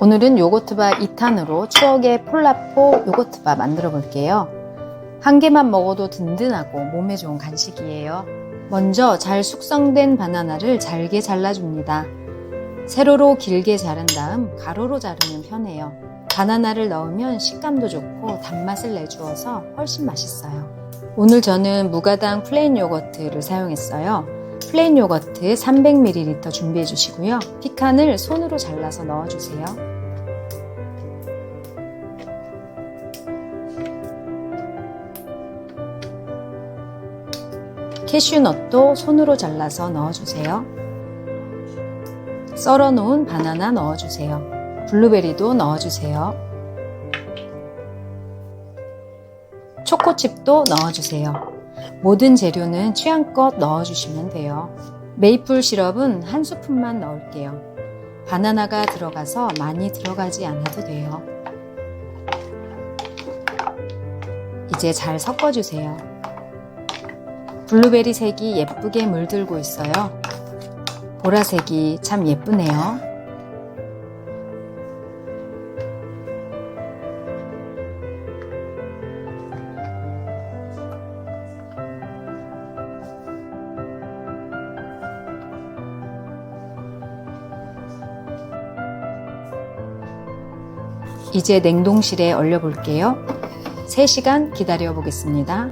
오늘은 요거트바 2탄으로 추억의 폴라포 요거트바 만들어 볼게요. 한 개만 먹어도 든든하고 몸에 좋은 간식이에요. 먼저 잘 숙성된 바나나를 잘게 잘라줍니다. 세로로 길게 자른 다음 가로로 자르면 편해요. 바나나를 넣으면 식감도 좋고 단맛을 내주어서 훨씬 맛있어요. 오늘 저는 무가당 플레인 요거트를 사용했어요. 플레인 요거트 300ml 준비해 주시고요. 피칸을 손으로 잘라서 넣어 주세요. 캐슈넛도 손으로 잘라서 넣어 주세요. 썰어 놓은 바나나 넣어 주세요. 블루베리도 넣어 주세요. 초코칩도 넣어 주세요. 모든 재료는 취향껏 넣어주시면 돼요. 메이플 시럽은 한 스푼만 넣을게요. 바나나가 들어가서 많이 들어가지 않아도 돼요. 이제 잘 섞어주세요. 블루베리 색이 예쁘게 물들고 있어요. 보라색이 참 예쁘네요. 이제 냉동실에 얼려 볼게요. 3시간 기다려 보겠습니다.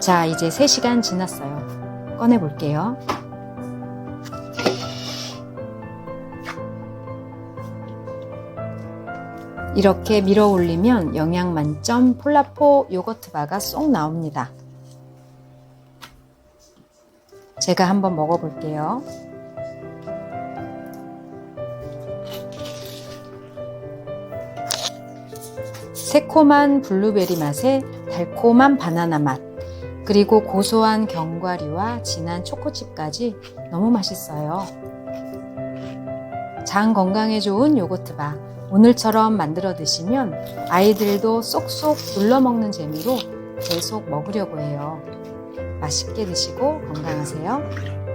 자, 이제 3시간 지났어요. 꺼내 볼게요. 이렇게 밀어 올리면 영양 만점 폴라포 요거트 바가 쏙 나옵니다. 제가 한번 먹어 볼게요. 새콤한 블루베리 맛에 달콤한 바나나 맛, 그리고 고소한 견과류와 진한 초코칩까지 너무 맛있어요. 장 건강에 좋은 요거트바. 오늘처럼 만들어 드시면 아이들도 쏙쏙 눌러 먹는 재미로 계속 먹으려고 해요. 맛있게 드시고 건강하세요.